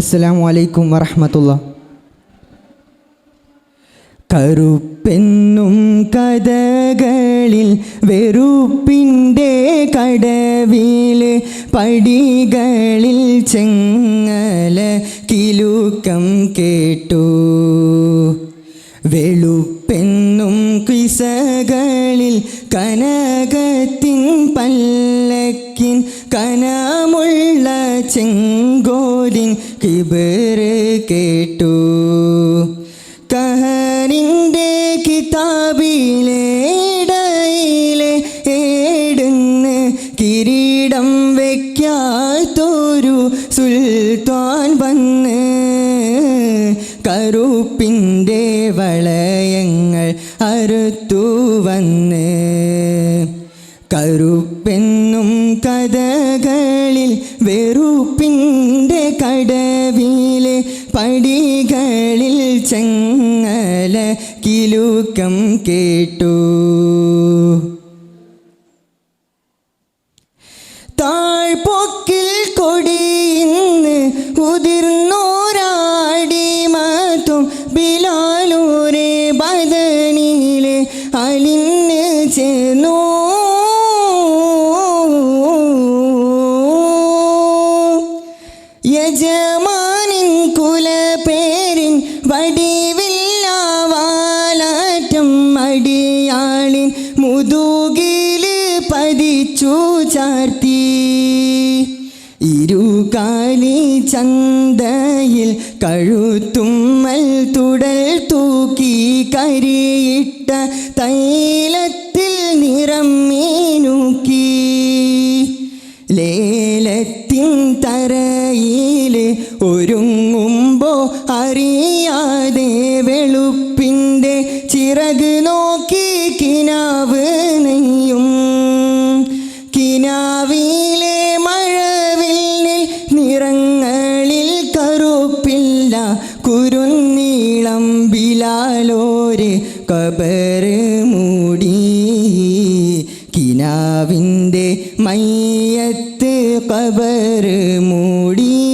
അസ്സലാമു അലൈക്കും വറഹമത്തുള്ള. കറുപ്പെന്നും കഥകളിൽ വെറുപ്പിന്റെ കടവിൽ പടികളിൽ ചെങ്ങല കിലുക്കം കേട്ടു. വെളുപ്പെന്നും കിസകളിൽ കനകത്തിൻ പല്ലക്കിൻ കനമുള്ള ചെങ്കോലിൻ കിബറ് കേട്ടു. കഹനിന്റെ കിതാബിലെ ഇടയിലെ ഏടുന്ന് കിരീടം വയ്ക്കാത്തൊരു സുൽത്താൻ വന്ന്. കറുപ്പിന്റെ വളയങ്ങൾ അറുത്തു വന്ന്. കറുപ്പെന്നും കഥകളിൽ വെറുപ്പിന്റെ കടവിലെ പടികളിൽ ചെങ്ങല കിലുക്കം കേട്ടു. മുതുകിൽ പതിച്ചു ചാർത്തി. ഇരുകാലി ചന്തയിൽ കഴുത്തുമ്മൽ തുടൽ തൂക്കി കരിയിട്ട തൈലത്തിൽ നിറം മീനുക്കി. ലേലത്തിൻ തറയിൽ ഒരുങ്ങുമ്പോ നെയ്യും. കിനാവിലെ മഴവില്ലിൽ നിറങ്ങളിൽ കറുപ്പില്ല. കുരുന്നീളം ബിലാലോര് കബര് മൂടി. കിനാവിന്റെ മയ്യത്ത് കബര് മൂടി.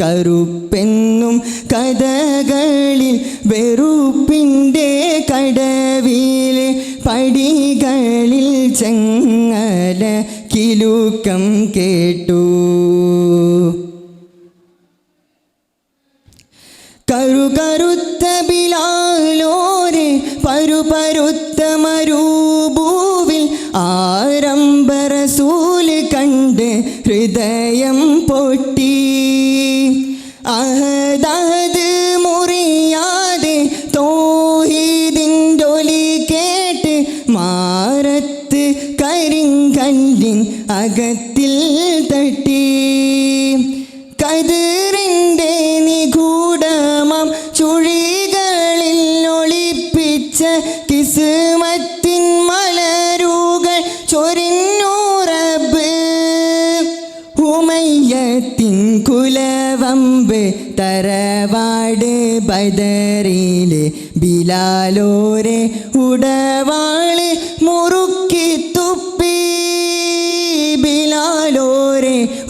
കറുപ്പെന്നും കഥകളിൽ വെറുപ്പിന്റെ കടവിൽ പടികളിൽ ചെങ്ങല കിലുക്കം കേട്ടു. കരുകരുത്ത ബിലാലോരെ പരുപരുത്ത മരൂഭൂവിൽ ആരംഭരസൂൽ കണ്ട് ഹൃദയം പൊട്ടി. അഹദാത് കരിങ്കല്ലിൻ അകത്തിൽ തട്ടി. കതിറിന്റെ നിഗൂഢമാം ചുഴികളിൽ ഒളിപ്പിച്ച കിസ്മത്തിൻ മലരുകൾ ചൊരിഞ്ഞൂറബ് ഉമയ്യത്തിൻ കുലവമ്പ് തറവാട് ബദറിലെ ബിലാലോരെ ഉടവാൾ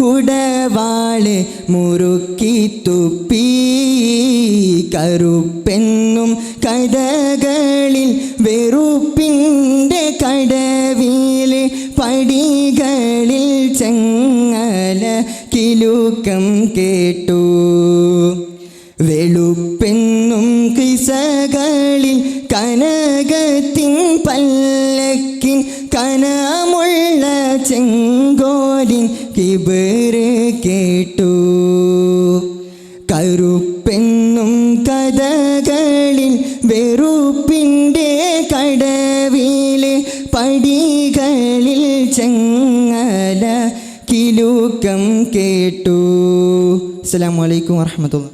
ഉടവാൾ മുറുക്കി തുപ്പി. കറുപ്പെന്നും കഥകളിൽ വെറുപ്പിന്റെ കടവിൽ പടികളിൽ ചെങ്ങല കിലുക്കം കേട്ടു. വെളുപ്പെന്നും കിസകളിൽ കനകത്തിൻ പല്ലക്കിൻ കനമുള്ള ചെങ്കോലിൻ കിബറ് കേട്ടു. കരുപ്പെന്നും കഥകളിൽ വെറുപ്പിന്റെ കടവിലെ പടികളിൽ ചെങ്ങല കിലുക്കം കേട്ടു. അസ്സലാമു അലൈക്കും വറഹമത്തുള്ള